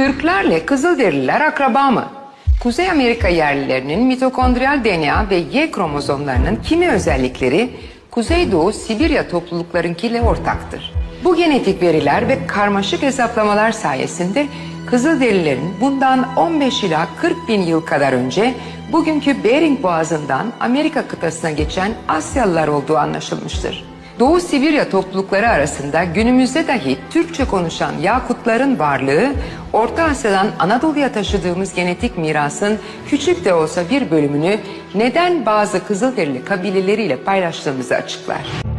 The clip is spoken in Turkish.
Türklerle Kızılderililer akraba mı? Kuzey Amerika yerlilerinin mitokondriyal DNA ve Y kromozomlarının kimi özellikleri Kuzeydoğu Sibirya topluluklarınkiyle ortaktır. Bu genetik veriler ve karmaşık hesaplamalar sayesinde Kızılderililerin bundan 15 ila 40 bin yıl kadar önce bugünkü Bering Boğazı'ndan Amerika kıtasına geçen Asyalılar olduğu anlaşılmıştır. Doğu Sibirya toplulukları arasında günümüzde dahi Türkçe konuşan Yakutların varlığı, Orta Asya'dan Anadolu'ya taşıdığımız genetik mirasın küçük de olsa bir bölümünü neden bazı Kızılderili kabileleriyle paylaştığımızı açıklar.